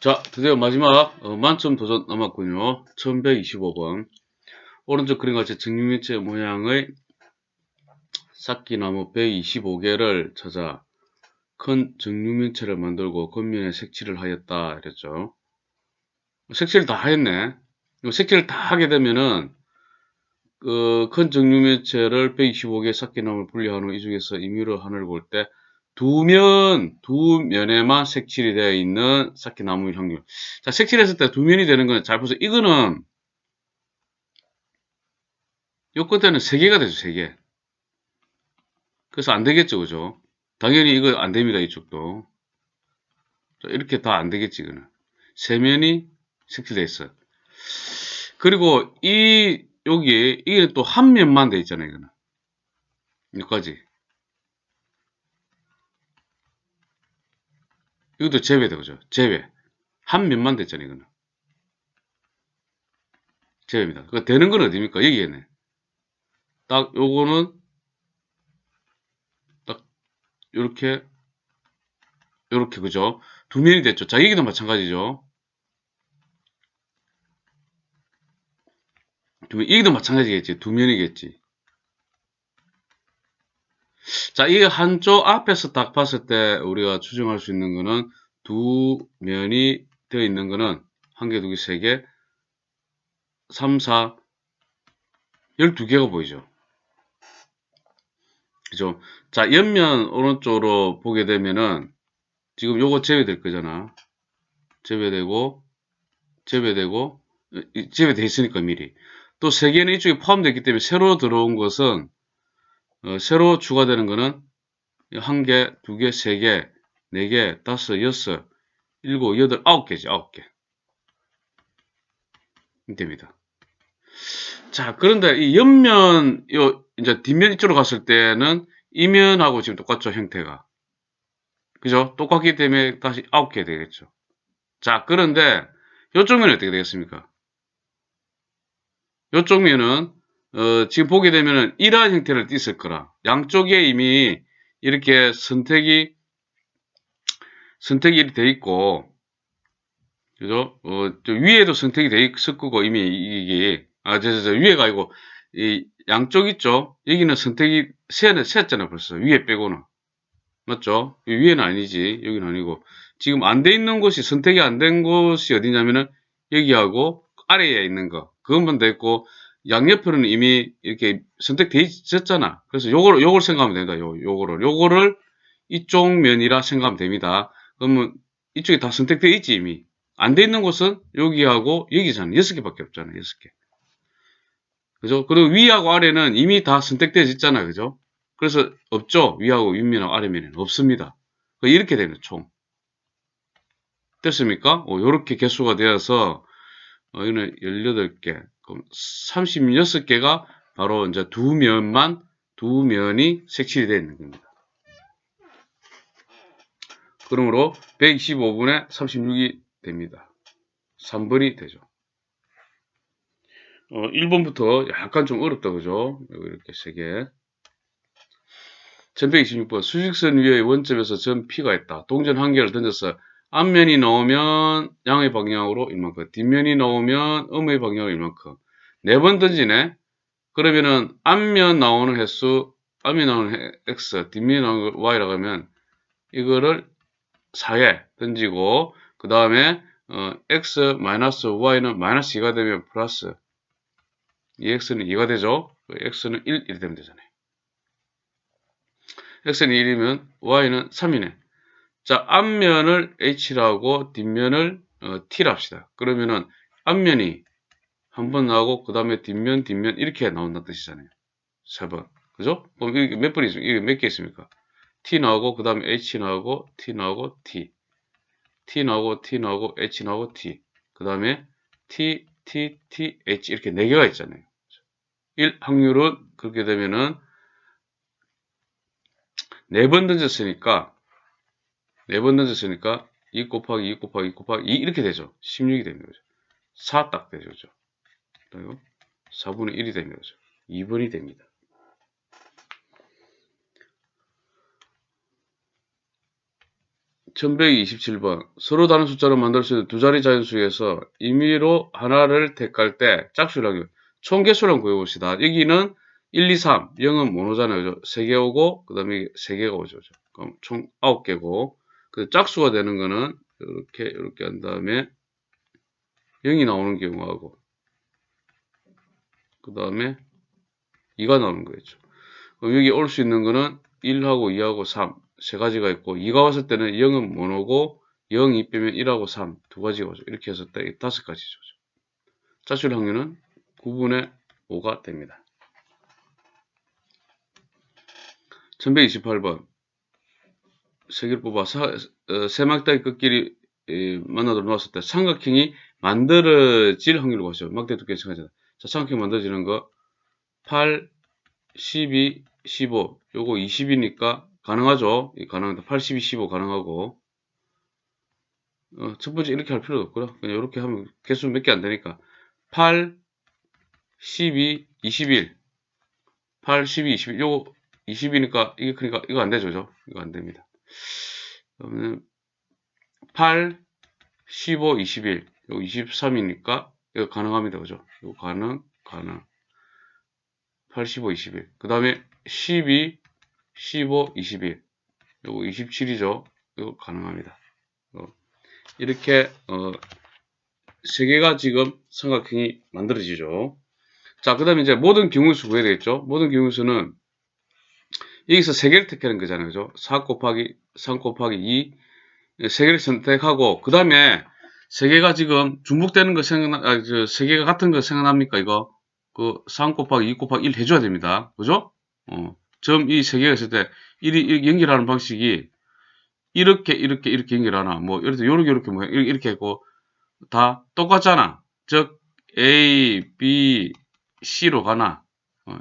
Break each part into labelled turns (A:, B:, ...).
A: 자, 드디어 마지막 어, 만점 도전 남았군요. 1125번. 오른쪽 그림과 같이 정육면체 모양의 삭기나무 125개를 찾아 큰 정육면체를 만들고 겉면에 색칠을 하였다. 이랬죠. 색칠 다 했네. 색칠을 다 하게 되면은 그큰 정육면체를 125개 삭기나무를 분리한 후 이 중에서 임의로 하늘을 볼때 두 면, 두 면에만 색칠이 되어 있는 삭기나무 확률. 자, 색칠했을 때 두 면이 되는 거는 잘 보세요. 이거는 요 끝에는 세 개가 되죠, 세 개. 그래서 안 되겠죠, 그죠? 당연히 이거 안 됩니다, 이쪽도. 자, 이렇게 다 안 되겠지, 이거는. 세 면이 색칠돼 있어요. 그리고 이 여기 이게 또 한 면만 돼 있잖아요, 이거는. 여기까지. 이것도 제외돼, 그죠? 제외. 한 면만 됐잖아요, 이거는. 제외입니다. 그 되는 건 어디입니까? 여기에네. 딱 요거는 딱 요렇게 요렇게 그죠? 두 면이 됐죠. 자, 여기도 마찬가지죠. 두 면, 여기도 마찬가지겠지. 두 면이겠지. 자, 이 한쪽 앞에서 딱 봤을 때 우리가 추정할 수 있는 거는 두 면이 되어 있는 거는 한 개, 두 개, 세 개, 3, 4, 12개가 보이죠. 그죠? 자, 옆면 오른쪽으로 보게 되면은 지금 요거 제외될 거잖아. 제외되고, 제외되고, 이- 제외돼 있으니까 미리. 또 세 개는 이쪽에 포함되기 때문에 새로 들어온 것은 어, 새로 추가되는 거는 한 개, 두 개, 세 개, 네 개, 다섯, 여섯, 일곱, 여덟, 아홉 개지, 아홉 개. 됩니다. 자, 그런데 이 옆면, 요, 이제 뒷면 이쪽으로 갔을 때는 이면하고 지금 똑같죠, 형태가. 그죠? 똑같기 때문에 다시 아홉 개 되겠죠. 자, 그런데 요쪽 면은 어떻게 되겠습니까? 요쪽 면은 어, 지금 보게 되면은 이러한 형태를 띠을 거라. 양쪽에 이미 이렇게 선택이 선택이 돼 있고 그죠? 어, 저 위에도 선택이 돼 있을 거고 이미 이게 아, 저, 저, 저 위에가 아니고 이 양쪽 있죠? 여기는 선택이 세는 세잖아 벌써 위에 빼고는 맞죠? 이 위에는 아니지 여기는 아니고 지금 안 돼 있는 곳이 선택이 안 된 곳이 어디냐면은 여기하고 아래에 있는 거 그것만 됐고 양옆으로는 이미 이렇게 선택돼 있었잖아. 그래서 요걸 요걸 생각하면 된다. 요 요거를 요거를 이쪽 면이라 생각하면 됩니다. 그러면 이쪽에 다 선택돼 있지 이미. 안 돼 있는 곳은 여기하고 여기잖아. 여섯 개밖에 없잖아. 여섯 개. 그죠? 그리고 위하고 아래는 이미 다 선택되어 있잖아. 그죠? 그래서 없죠. 위하고 윗면하고 아래면에는 없습니다. 이렇게 되는 총. 됐습니까? 어, 요렇게 개수가 되어서 어, 이거는 18개. 그럼 36개가 바로 이제 두 면만 두 면이 색칠이 되어 있는 겁니다. 그러므로 125분의 36이 됩니다. 3번이 되죠. 어, 1번부터 약간 좀 어렵다, 그죠? 이렇게 세 개. 1126번. 수직선 위의 원점에서 점 P가 있다. 동전 한 개를 던져서 앞면이 나오면 양의 방향으로 이만큼, 뒷면이 나오면 음의 방향으로 이만큼. 네 번 던지네? 그러면은 앞면 나오는 횟수, 앞면 나오는 해- X, 뒷면 나오는 걸 Y라고 하면 이거를 4에 던지고 그 다음에 어, X 마이너스 Y는 마이너스 2가 되면 플러스 이 X는 2가 되죠? 그 X는 1, 이렇게 되면 되잖아요. X는 1이면 Y는 3이네. 자, 앞면을 H라고 뒷면을 어, T라 합시다. 그러면은 앞면이 한 번 나오고 그 다음에 뒷면 뒷면 이렇게 나온다는 뜻이잖아요. 세 번. 그죠? 그럼 이게 몇 번이? 이게 몇 개 있습니까? T 나오고 그 다음에 H 나오고 T 나오고 T. T 나오고 T 나오고 H 나오고 T. 그 다음에 T, T, T, H 이렇게 네 개가 있잖아요. 1 확률은 그렇게 되면은 네 번 던졌으니까 네 번 던졌으니까 2 곱하기 2 곱하기 2 곱하기 2 이렇게 되죠. 16이 되는 거죠. 4 딱 되죠. 그죠? 그리고 4분의 1이 되는 거죠. 2번이 됩니다. 1127번. 서로 다른 숫자로 만들 수 있는 두 자리 자연수에서 임의로 하나를 택할 때 짝수를 하기 총 개수를 구해봅시다. 여기는 1, 2, 3. 0은 모노잖아요. 그죠? 3개 오고, 그 다음에 3개가 오죠. 그죠? 그럼 총 9개고, 그 짝수가 되는 거는 이렇게, 이렇게 한 다음에 0이 나오는 경우하고, 그 다음에 2가 나오는 거겠죠. 그럼 여기 올 수 있는 거는 1하고 2하고 3. 세 가지가 있고 2가 왔을 때는 0은 모노고 0, 2 빼면 1하고 3 두 가지가 오죠. 이렇게 했을 때 다섯 가지죠. 짜출 확률은 9분의 5가 됩니다. 1128번 세 개를 뽑아 사, 어, 세막대기 끝끼리 에, 만나도록 놓았을 때 삼각형이 만들어질 확률을 보시죠. 막대 두께 생각하잖아. 자, 삼각형 만들어지는 거 8, 12, 15 요거 20이니까 가능하죠. 가능합니다. 82, 15 가능하고 어, 첫 번째 이렇게 할 필요도 없고요. 그냥 이렇게 하면 개수 몇 개 안 되니까 8, 12, 21 8, 12, 21 요거 20이니까 이게 그러니까 이거 안 되죠. 그죠? 이거 안 됩니다. 그러면 8, 15, 21 요거 23이니까 이거 가능합니다. 그죠? 이거 가능, 가능 8, 15, 21. 그 다음에 12, 15, 21. 요거 27이죠. 이거 가능합니다. 어, 이렇게 어, 세 개가 지금 삼각형이 만들어지죠. 자, 그 다음에 이제 모든 경우수 구해야 되겠죠. 모든 경우수는 여기서 세 개를 택하는 거잖아요. 그죠? 4 곱하기 3 곱하기 2. 세 개를 선택하고, 그 다음에 세 개가 지금 중복되는 거 생각나, 아, 저, 세 개가 같은 거 생각납니까? 이거? 그, 3 곱하기 2 곱하기 1 해줘야 됩니다. 그죠? 어. 점 이 세 개가 있을 때, 1이 이렇게 연결하는 방식이, 이렇게, 이렇게, 이렇게 연결하나, 뭐, 이렇게, 요렇게, 요렇게, 뭐, 이렇게 했고, 다 똑같잖아. 즉, A, B, C로 가나. 어.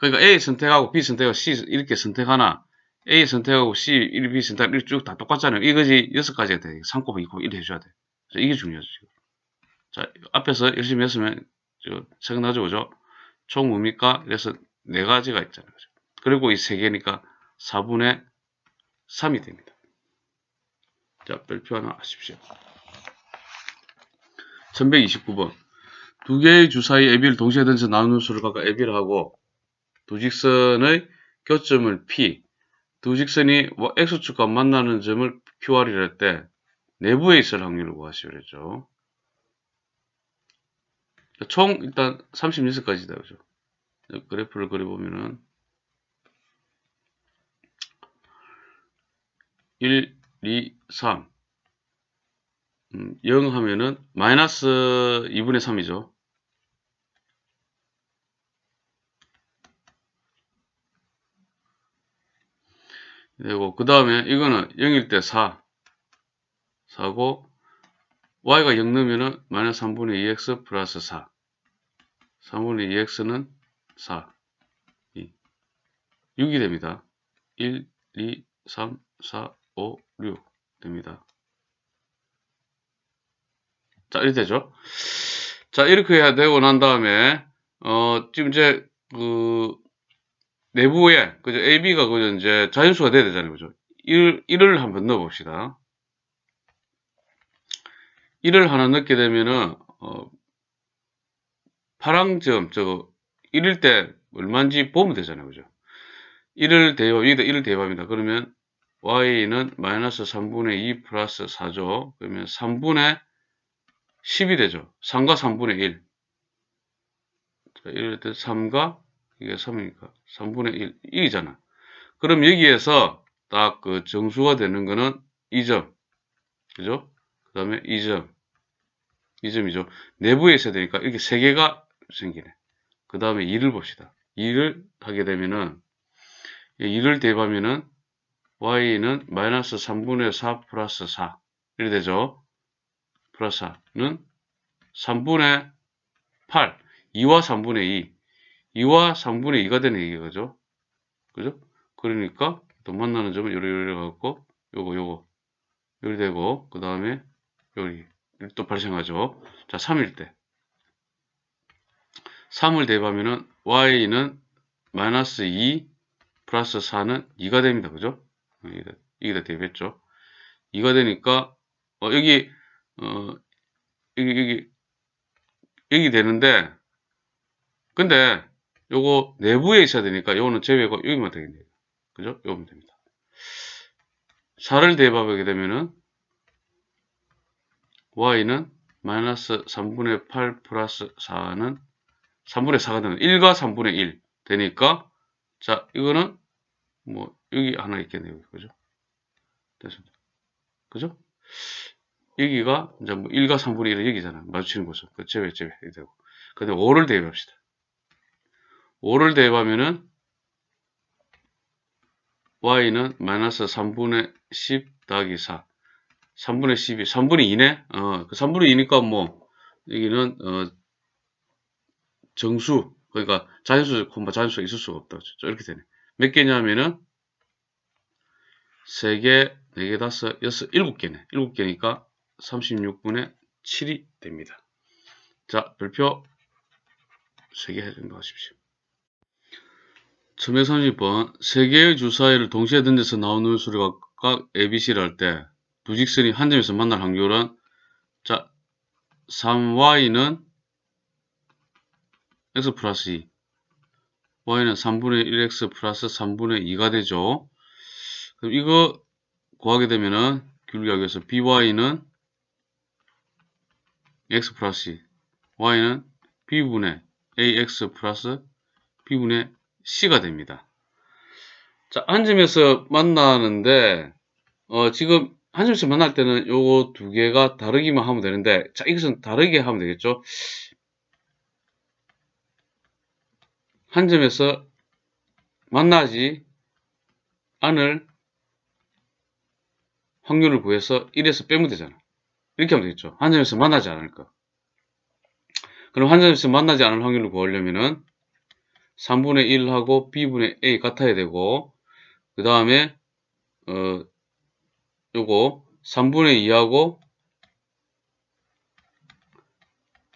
A: 그러니까 A 선택하고 B 선택하고 C 이렇게 선택하나 A 선택하고 C, 1, B 선택하고 이렇게 쭉 다 똑같잖아요. 이것이 여섯 가지가 돼. 3 곱하기 2 곱하기 1 해줘야 돼. 그래서 이게 중요하죠. 자, 앞에서 열심히 했으면 저, 생각나죠, 그죠? 총 뭡니까? 그래서 네 가지가 있잖아요. 그죠? 그리고 이 세 개니까 4분의 3이 됩니다. 자, 별표 하나 하십시오. 1129번. 두 개의 주 사이 AB를 동시에 던져 나누는 수를 각각 AB를 하고 두 직선의 교점을 P, 두 직선이 뭐 X축과 만나는 점을 QR이라 할 때 내부에 있을 확률을 구하시오 그랬죠. 총 일단 36까지다 그죠. 그래프를 그려보면은 1, 2, 3 음, 0 하면은 마이너스 2분의 3이죠. 되고 그 다음에 이거는 0일 때 4, 4고 y가 0 넣으면은 마이너스 3분의 2x 플러스 4 3분의 2x는 4 2 6이 됩니다. 1, 2, 3, 4, 5, 6 됩니다. 자 이렇게 되죠? 자 이렇게 해야 되고 난 다음에 어 지금 이제 그 내부에 그죠? AB가 그죠? 이제 자연수가 돼야 되잖아요. 그죠? 1, 1을 한번 넣어 봅시다. 1을 하나 넣게 되면은 어, 파랑점 저거 1일 때 얼마인지 보면 되잖아요. 그죠? 1을 대입 여기다 1을 대입합니다. 그러면 y는 마이너스 3분의 2 플러스 4죠. 그러면 3분의 10이 되죠. 3과 3분의 1 자, 이럴 때 3과 이게 3이니까 3분의 1, 1이잖아. 그럼 여기에서 딱 그 정수가 되는 거는 2점. 그죠? 그 다음에 2점. 2점이죠. 내부에 있어야 되니까 이렇게 3개가 생기네. 그 다음에 2를 봅시다. 2를 하게 되면은 2를 대입하면은 y는 마이너스 3분의 4 플러스 4 이렇게 되죠. 플러스 4는 3분의 8 2와 3분의 2 2와 3분의 2가 되는 얘기죠. 그죠? 그러니까 또 만나는 점은 요리 요리 갖고 요거 요거 요리 되고 그 다음에 요리 또 발생하죠. 자 3일 때 3을 대입하면은 y는 마이너스 2 플러스 4는 2가 됩니다. 그죠? 여기다 대입했죠. 2가 되니까 어, 여기 어, 여기 여기 여기 되는데 근데 요거 내부에 있어야 되니까 요거는 제외고 여기만 되겠네요. 그죠? 요거면 됩니다. 4를 대입하게 되면은 y는 마이너스 3분의 8 플러스 4는 3분의 4가 되는 1과 3분의 1 되니까 자 이거는 뭐 여기 하나 있겠네요. 그죠? 됐습니다. 그죠? 여기가 이제 뭐 1과 3분의 1은 여기잖아. 마주치는 곳은. 그 제외 제외 되고. 근데 5를 대입합시다. 5를 대입하면은 y는 마이너스 3분의 10 더하기 4 3분의 12 3분의 2네? 어, 그 3분의 2니까 뭐 여기는 어, 정수. 그러니까 자연수 콤마 자연수가 있을 수가 없다. 이렇게 되네. 몇 개냐면은 3개 4개 5 6 7개네. 7개니까 36분의 7이 됩니다. 자 별표 3개 해준다 하십시오 1130번 세 개의 주사위를 동시에 던져서 나오는 수가 각 ABC를 할 때 두 직선이 한 점에서 만날 확률은 자 3y는 x 플러스 2 y는 3분의 1x 플러스 3분의 2가 되죠. 그럼 이거 구하게 되면은 기울기 하기 위해서 by는 x 플러스 2 y는 b분의 ax 플러스 b분의 c가 됩니다. 자, 한 점에서 만나는데, 어, 지금 한 점에서 만날 때는 요거 두 개가 다르기만 하면 되는데, 자, 이것은 다르게 하면 되겠죠? 한 점에서 만나지 않을 확률을 구해서 1에서 빼면 되잖아. 이렇게 하면 되겠죠. 한 점에서 만나지 않을까. 그럼 한 점에서 만나지 않을 확률을 구하려면은 3분의 1하고 b분의 a 같아야 되고 그 다음에 어 요거 3분의 2하고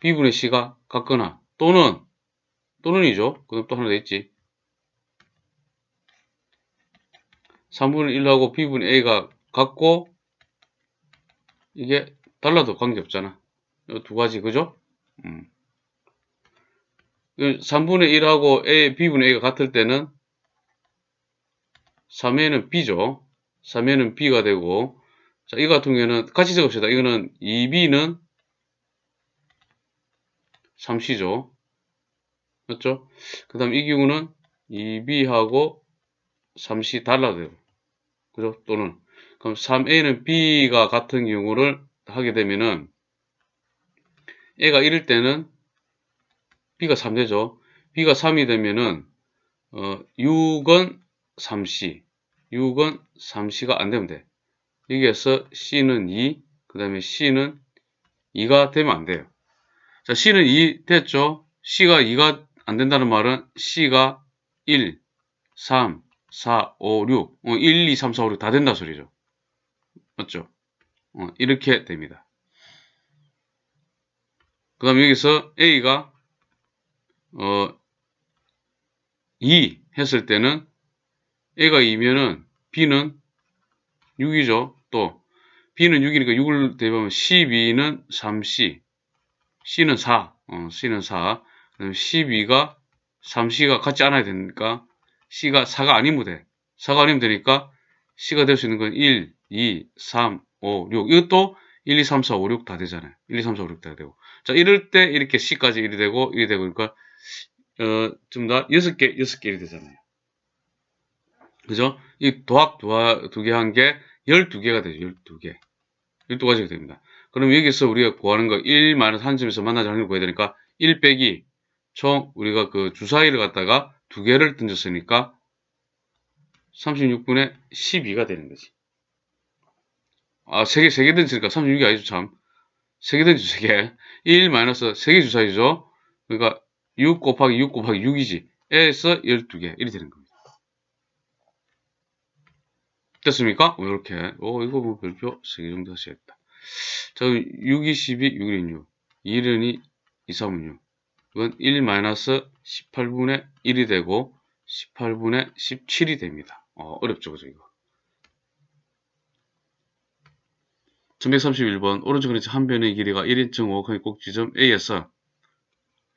A: b분의 c가 같거나 또는 또는이죠. 그럼 또 하나 더 있지. 3분의 1하고 b분의 a가 같고 이게 달라도 관계없잖아. 이 두 가지 그죠? 음. 3분의 1하고 A, B분의 A가 같을 때는 3회는 B죠. 3회는 B가 되고 자, 이 같은 경우에는 같이 적읍시다. 이거는 2B는 3C죠. 맞죠? 그 다음 이 경우는 2B하고 3C 달라져요. 그죠? 또는 그럼 3A는 B가 같은 경우를 하게 되면은 A가 1일 때는 B가 3 되죠. B가 3이 되면은 어, 6은 3C, 6은 3C가 안 되면 돼. 여기에서 C는 2, 그 다음에 C는 2가 되면 안 돼요. 자, C는 2 됐죠? C가 2가 안 된다는 말은 C가 1, 3, 4, 5, 6, 어, 1, 2, 3, 4, 5, 6 다 된다 소리죠. 맞죠? 어, 이렇게 됩니다. 그 다음 여기서 A가 어, 2 했을 때는 A가 2면은 B는 6이죠. 또 B는 6이니까 6을 대입하면 12는 3C, C는 4, 어, C는 4, 그다음 12가 3C가 같지 않아야 되니까 C가 4가 아니면 돼. 4가 아니면 되니까 C가 될 수 있는 건 1, 2, 3, 5, 6. 이것도 1, 2, 3, 4, 5, 6 다 되잖아요. 1, 2, 3, 4, 5, 6 다 되고. 자, 이럴 때 이렇게 C까지 1이 되고 1이 되고 그러니까 어, 좀다 6개, 6개 1이 되잖아요. 그죠? 이 도합 두 개 한게 12개가 되죠. 12개. 12가지가 됩니다. 그럼 여기서 우리가 구하는 거 1 마이너스 한 점에서 만나지 않는 걸 구해야 되니까 1 빼기 총 우리가 그 주사위를 갖다가 두 개를 던졌으니까 36분의 12가 되는 거지. 아, 3개, 3개 던지니까 36이 아니죠, 참. 3개 던지죠, 3개. 1 마이너스 3개 주사위죠. 그러니까 6 곱하기 6 곱하기 6이지. 에서 12개. 이렇게 되는 겁니다. 됐습니까? 이렇게. 오, 이거 뭐 별표 3개 정도 하셔야겠다. 자, 6, 2, 12, 6, 1, 6. 1은 2, 2, 3은 6. 이건 1 마이너스 18분의 1이 되고 18분의 17이 됩니다. 어, 어렵죠, 그죠, 이거. 1131번 오른쪽 그림자 한 변의 길이가 1인칭5의 꼭지점 A에서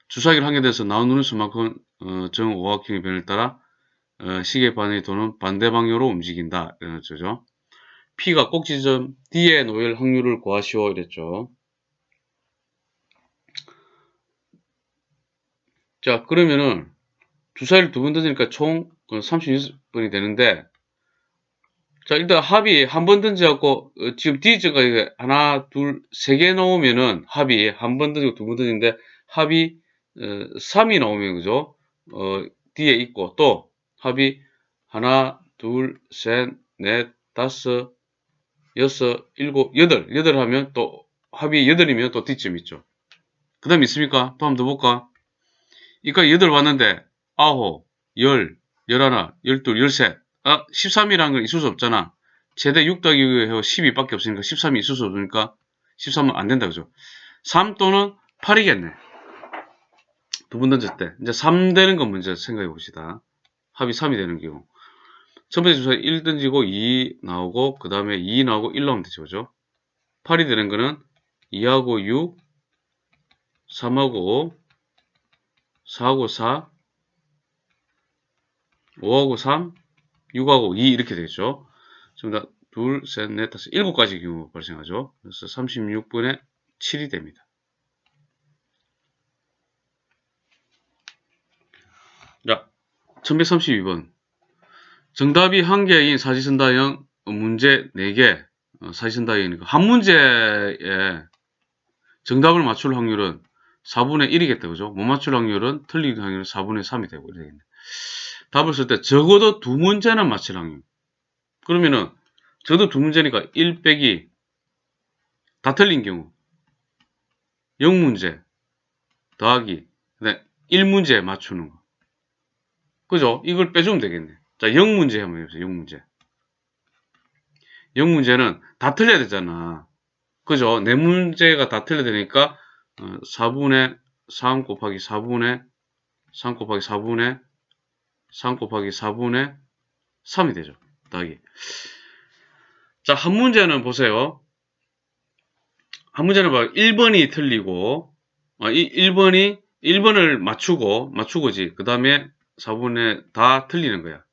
A: 주사기를 한개 돼서 나온 눈의 수만큼 어, 정 오각형의 변을 따라 어, 시계 반의 도는 반대 방향으로 움직인다. 이런 거죠. P가 꼭지점 D에 놓일 확률을 구하시오. 이랬죠. 자, 그러면은 주사위를 두 번 던지니까 총 36번이 되는데 자, 일단 합이 한 번 던지갖고 어, 지금 이게 하나, 둘, 세개 나오면은 합이 한 번 던지고 두 번 던지는데 합이 어, 3이 나오면 그죠? 어, D에 있고 또 합이 하나, 둘, 셋, 넷, 다섯, 여섯, 일곱, 여덟, 여덟 하면 또 합이 여덟이면 또 D점 있죠. 그 다음 있습니까? 또 한 번 더 볼까? 그러니까 여덟 왔는데 아홉, 열, 열하나, 열둘, 열셋 아, 13이라는 건 있을 수 없잖아. 최대 6 더하기 6에 12밖에 없으니까 13이 있을 수 없으니까 13은 안 된다 그죠? 3 또는 8이겠네. 두 번 던졌을 때. 이제 3 되는 건 먼저 생각해 봅시다. 합이 3이 되는 경우. 첫 번째 주사 1 던지고 2 나오고 그 다음에 2 나오고 1 나오면 되죠. 그죠? 8이 되는 거는 2하고 6, 3하고 5, 4하고 4, 5하고 3, 6하고 2 이렇게 되겠죠. 지금 다 둘, 셋, 넷, 다섯, 일곱 가지 경우 발생하죠. 그래서 36분의 7이 됩니다. 자, 1132번. 정답이 한 개인 사지선다형 문제 4개, 어, 사지선다형이니까 한 문제에 정답을 맞출 확률은 4분의 1이겠다, 그죠? 못 맞출 확률은 틀릴 확률은 4분의 3이 되고 이러겠네. 답을 쓸 때 적어도 두 문제는 맞힐 확률. 그러면은 적어도 두 문제니까 1 빼기 다 틀린 경우 0문제 더하기 그다음 1문제 맞추는 거. 그죠? 이걸 빼주면 되겠네. 자, 0문제 한번 해보세요. 0문제. 0문제는 다 틀려야 되잖아. 그죠? 네 문제가 다 틀려야 되니까 4분의 3 곱하기 4분의 3 곱하기 4분의 3 곱하기 4분의 3이 되죠. 더하기. 자, 한 문제는 보세요. 한 문제는 봐. 1번이 틀리고, 아, 1번이, 1번을 맞추고, 맞추고지. 그 다음에 4분의 다 틀리는 거야.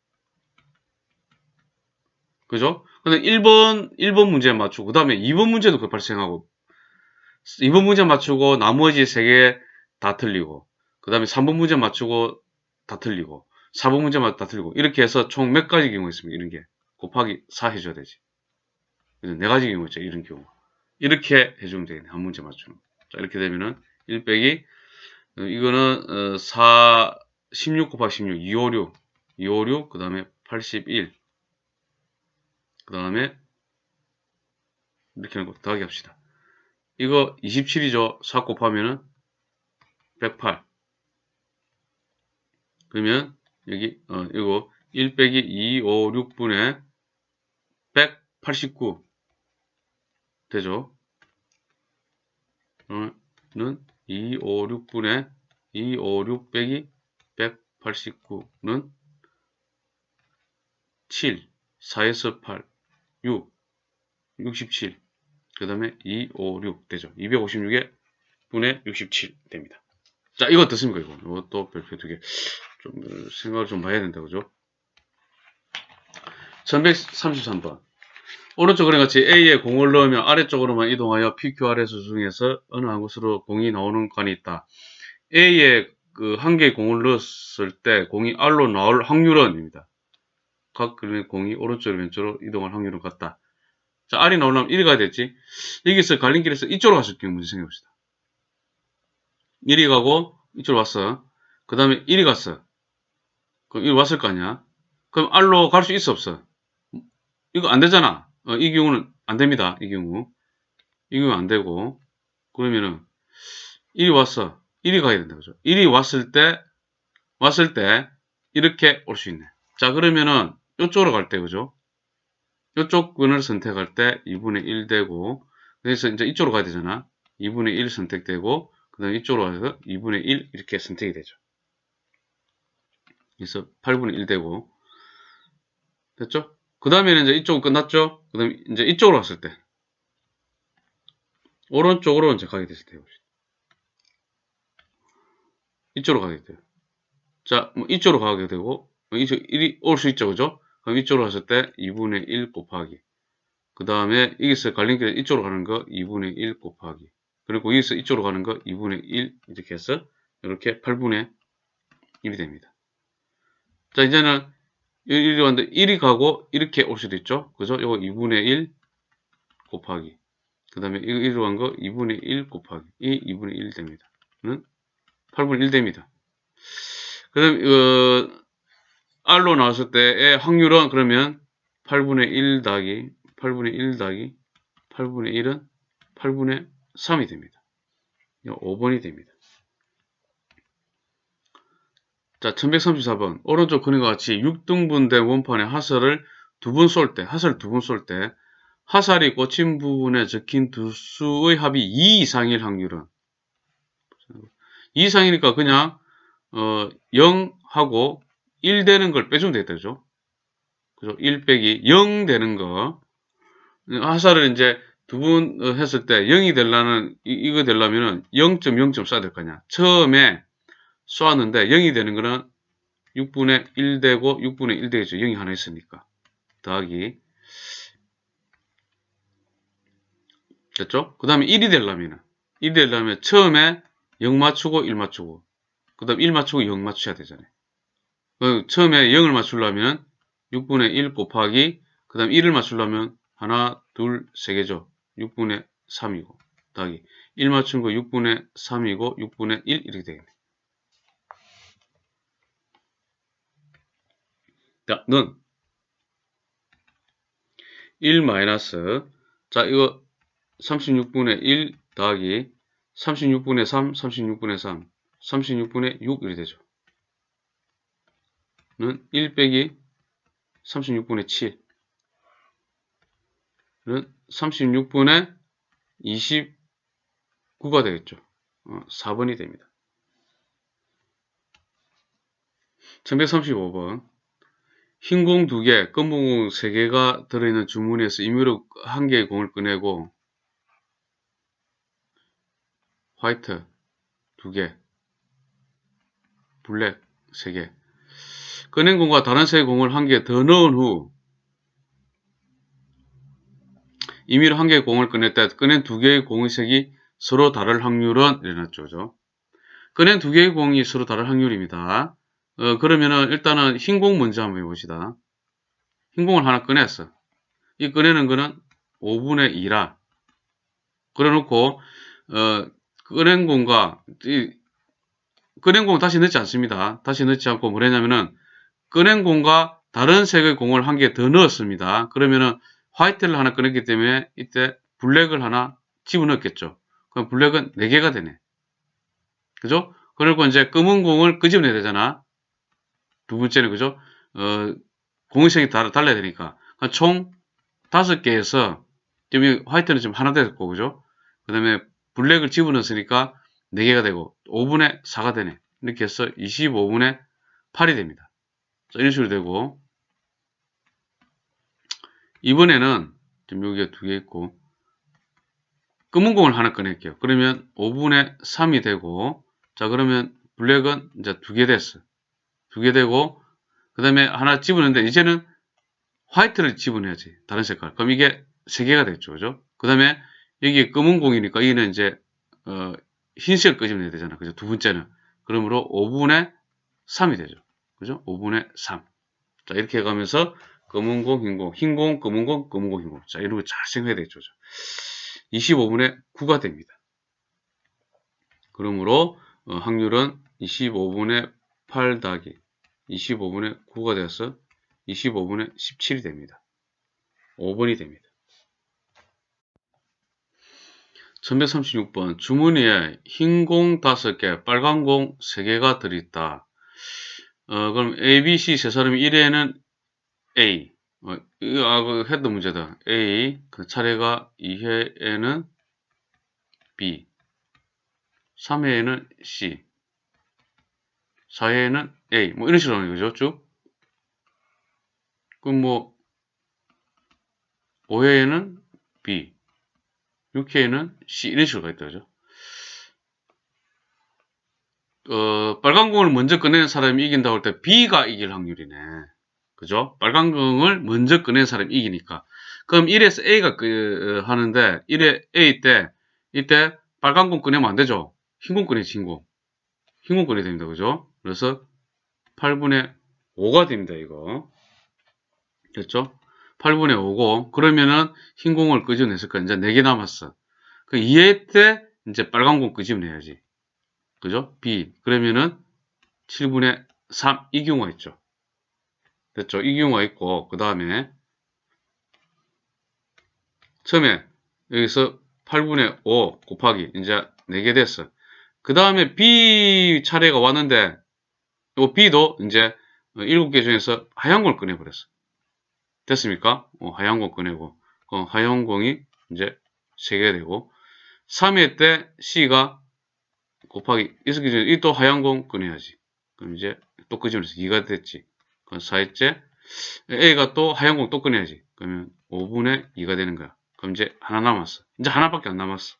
A: 그죠? 근데 1번, 1번 문제 맞추고, 그 다음에 2번 문제도 그 발생하고, 2번 문제 맞추고, 나머지 3개 다 틀리고, 그 다음에 3번 문제 맞추고, 다 틀리고, 4번 문제마다 다 틀리고 이렇게 해서 총 몇 가지 경우가 있습니다. 이런 게 곱하기 4 해줘야 되지. 그래서 네 가지 경우 있죠. 이런 경우. 이렇게 해주면 되겠네. 한 문제 맞추는. 자 이렇게 되면은 1 빼기 어, 이거는 4 16 곱하기 16 256 256 그 다음에 81 그 다음에 이렇게 하는 거 더하기 합시다. 이거 27이죠. 4 곱하면은 108 그러면 여기 어 이거 1 빼기 2, 5, 6분의 189 되죠? 는 2, 5, 6분의 2, 5, 6 빼기 189는 7, 4에서 8, 6, 67. 그 다음에 2, 5, 6 되죠. 256에 분의 67 됩니다. 자, 이거 어떻습니까? 이거. 이것도 별표 두 개. 좀 생각을 좀 봐야 된다 그죠? 1133번 오른쪽 그림 같이 A에 공을 넣으면 아래쪽으로만 이동하여 PQRS 중에서 어느 한 곳으로 공이 나오는 관이 있다. A에 그 한 개의 공을 넣었을 때 공이 R로 나올 확률은입니다. 각 그림의 공이 오른쪽으로 왼쪽으로 이동할 확률은 같다. 자, R이 나오려면 1이 가야 됐지. 여기서 갈림길에서 이쪽으로 갔을 경우 문제 생각해봅시다. 1이 가고 이쪽으로 왔어. 그 다음에 1이 갔어. 그럼 이리 왔을 거 아니야? 그럼 R로 갈 수 있어 없어? 이거 안 되잖아. 어, 이 경우는 안 됩니다. 이 경우. 이 경우 안 되고. 그러면은 1이 왔어. 1이 가야 된다. 그죠? 1이 왔을 때, 왔을 때, 이렇게 올 수 있네. 자, 그러면은, 이쪽으로 갈 때, 그죠? 이쪽 근을 선택할 때 2분의 1 되고, 그래서 이제 이쪽으로 가야 되잖아. 2분의 1 선택되고, 그 다음에 이쪽으로 가서 2분의 1 이렇게 선택이 되죠. 그래서 8분의 1 되고 됐죠? 그 다음에는 이제 이쪽은 끝났죠? 그 다음에 이제 이쪽으로 왔을 때 오른쪽으로 이제 가게 됐을 때 봅시다. 이쪽으로 가게 돼요. 자, 뭐 이쪽으로 가게 되고 뭐 이쪽 1이 올 수 있죠, 그죠? 그럼 이쪽으로 갔을 때 2분의 1 곱하기 그 다음에 여기서 갈림길 이쪽으로 가는 거 2분의 1 곱하기 그리고 여기서 이쪽으로 가는 거 2분의 1 이렇게 해서 이렇게 8분의 1이 됩니다. 자 이제는 이리 왔는데 1이 가고 이렇게 올 수도 있죠. 그죠? 이거 2분의 1 곱하기 그 다음에 이리로 간 거 2분의 1 곱하기 이 2분의 1 됩니다. 는 8분의 1 됩니다. 그 다음에 어, R로 나왔을 때의 확률은 그러면 8분의 1 더하기 8분의 1 더하기 8분의 1은 8분의 3이 됩니다. 5번이 됩니다. 자, 1134번. 오른쪽 그림과 같이 6등분된 원판의 하설을 두 번 쏠 때, 하설 두 번 쏠 때, 하살이 꽂힌 부분에 적힌 두 수의 합이 2 이상일 확률은 2 이상이니까 그냥 어, 0하고 1 되는 걸 빼주면 되겠죠. 그죠? 1 빼기 0 되는 거. 하사를 이제 두 번 했을 때 0이 되려는, 이, 거 되려면은 0.0점 써야 될 거 아니야. 처음에 쏘았는데 0이 되는 거는 6분의 1 되고 6분의 1 되겠죠. 0이 하나 있으니까. 더하기. 됐죠? 그 다음에 1이 되려면은, 1이 되려면 처음에 0 맞추고 1 맞추고, 그 다음 1 맞추고 0 맞춰야 되잖아요. 그 처음에 0을 맞추려면 6분의 1 곱하기 그 다음 1을 맞추려면 하나, 둘, 세 개죠. 6분의 3이고 더하기 1 맞춘 거 6분의 3이고 6분의 1 이렇게 되겠네. 자, 는1 마이너스 자 이거 36분의 1 더하기 36분의 3, 36분의 3, 36분의 6 이렇게 되죠. 는1 빼기 36분의 7 는 36분의 29가 되겠죠. 어, 4번이 됩니다. 1135번 흰 공 2개, 검은 공 3개가 들어있는 주머니에서 임의로 한 개의 공을 꺼내고 화이트 2개, 블랙 3개 꺼낸 공과 다른 색의 공을 한개더 넣은 후 임의로 한 개의 공을 꺼냈다. 꺼낸 두 개의 공의 색이 서로 다를 확률은. 그죠? 꺼낸 두 개의 공이 서로 다를 확률입니다. 어, 그러면은 일단은 흰 공 먼저 한번 해봅시다. 흰 공을 하나 꺼냈어. 이 꺼내는 거는 5분의 2라. 그래놓고 어, 꺼낸 공과 이 꺼낸 공 다시 넣지 않습니다. 다시 넣지 않고 뭐냐면은 꺼낸 공과 다른 색의 공을 한 개 더 넣었습니다. 그러면은 화이트를 하나 꺼냈기 때문에 이때 블랙을 하나 집어넣었겠죠. 그럼 블랙은 4개가 되네. 그죠? 그리고 이제 검은 공을 끄집어내야 되잖아. 두 번째는 그죠? 어, 공의 색이 달, 달라야 되니까. 그러니까 총 5개에서 지금 화이트는 지금 하나 됐고, 그죠? 그 다음에 블랙을 집어넣었으니까 4개가 되고 5분의 4가 되네. 이렇게 해서 25분의 8이 됩니다. 이런 식으로 되고 이번에는 지금 여기가 두 개 있고 검은 공을 하나 꺼낼게요. 그러면 5분의 3이 되고 자 그러면 블랙은 이제 두 개 됐어. 두 개 되고 그 다음에 하나 집어넣는데 이제는 화이트를 집어넣어야지. 다른 색깔. 그럼 이게 세 개가 됐죠. 그죠? 그 다음에 여기 검은 공이니까 여기는 이제 어, 흰색을 끄집어내야 되잖아. 그죠? 두 번째는. 그러므로 5분의 3이 되죠. 그죠? 5분의 3. 자, 이렇게 해가면서 검은 공, 흰 공, 흰 공, 검은 공, 검은 공, 흰 공. 자, 이런 거 잘 생각해야 되죠. 25분의 9가 됩니다. 그러므로 어, 확률은 25분의 8 더하기 25분의 9가 되어서 25분의 17이 됩니다. 5번이 됩니다. 1136번 주머니에 흰 공 5개, 빨간 공 3개가 들어있다. 어, 그럼 A, B, C 세 사람이 1회에는 A. 어, 아, 그 했던 문제다. A. 그 차례가 2회에는 B. 3회에는 C. 4회에는 A. 뭐 이런 식으로 하는 거죠, 쭉. 그럼 뭐, 5회에는 B. 6K는 C 이런 식으로 가있다 그죠? 어, 빨간 공을 먼저 꺼내는 사람이 이긴다고 할 때 B가 이길 확률이네. 그죠? 빨간 공을 먼저 꺼낸 사람이 이기니까. 그럼 1에서 A가 그, 어, 하는데 1에 A 때 이때 빨간 공 꺼내면 안 되죠? 흰 공 꺼내지 흰 공. 흰 공 꺼내야 됩니다. 그죠? 그래서 8분의 5가 됩니다. 이거. 됐죠? 8분의 5고 그러면은 흰 공을 끄집어냈을 거야. 이제 4개 남았어. 그 2회 때 이제 빨간 공 끄집어내야지. 그죠? B. 그러면은 7분의 3 이 경우가 있죠. 됐죠? 이 경우가 있고 그 다음에 처음에 여기서 8분의 5 곱하기 이제 4개 됐어. 그 다음에 B 차례가 왔는데 요 B도 이제 7개 중에서 하얀 걸 꺼내버렸어. 됐습니까? 어, 하얀 공 꺼내고 어, 하얀 공이 이제 3개 되고 3회 때 C가 곱하기 있었기 전에 이또 하얀 공 꺼내야지. 그럼 이제 또 끄집어내서 2가 됐지. 그럼 4회째 A가 또 하얀 공또 꺼내야지. 그러면 5분의 2가 되는 거야. 그럼 이제 하나 남았어. 이제 하나밖에 안 남았어.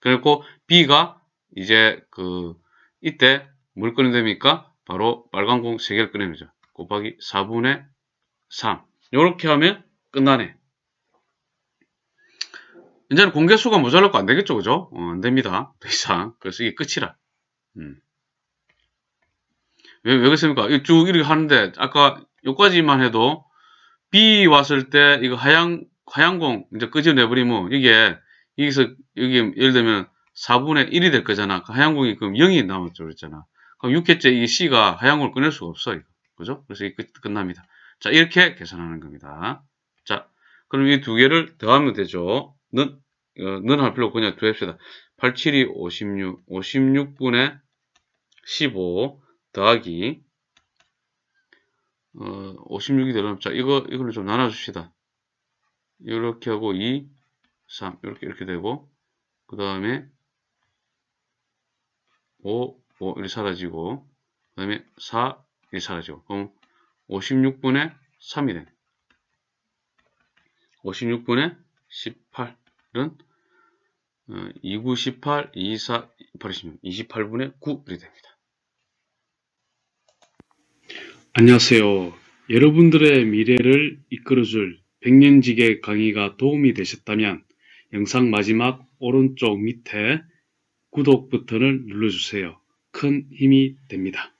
A: 그리고 B가 이제 그 이때 뭘 꺼내야 됩니까? 바로 빨간 공 3개를 꺼내죠. 곱하기 4분의 3. 요렇게 하면 끝나네. 이제는 공개수가 모자랄 거 안 되겠죠, 그죠? 어, 안 됩니다. 더 이상. 그래서 이게 끝이라. 음. 왜, 왜 그렇습니까? 쭉 이렇게 하는데, 아까 여기까지만 해도, B 왔을 때, 이거 하양, 하양공, 이제 끄집어내버리면, 이게, 여기서, 여기, 예를 들면, 4분의 1이 될 거잖아. 그 하양공이 그럼 0이 남았죠, 그랬잖아. 그럼 6회째 이 C가 하양공을 꺼낼 수가 없어. 그죠? 그래서 이게 끝, 끝납니다. 자, 이렇게 계산하는 겁니다. 자, 그럼 이 두 개를 더하면 되죠. 는, 어, 는할 필요 그냥 더합시다. 8, 7이 56, 56분의 15 더하기, 어, 56이 되려면, 자, 이거, 이거를 좀 나눠줍시다. 이렇게 하고 2, 3, 이렇게, 이렇게 되고, 그 다음에 5, 5, 이렇게 사라지고, 그 다음에 4, 이렇게 사라지고, 그럼 56분의 3이 되네. 56분의 18은 어, 29, 18, 24, 8이시면 28분의 9 이렇게 됩니다.
B: 안녕하세요. 여러분들의 미래를 이끌어줄 백년지계 강의가 도움이 되셨다면 영상 마지막 오른쪽 밑에 구독 버튼을 눌러주세요. 큰 힘이 됩니다.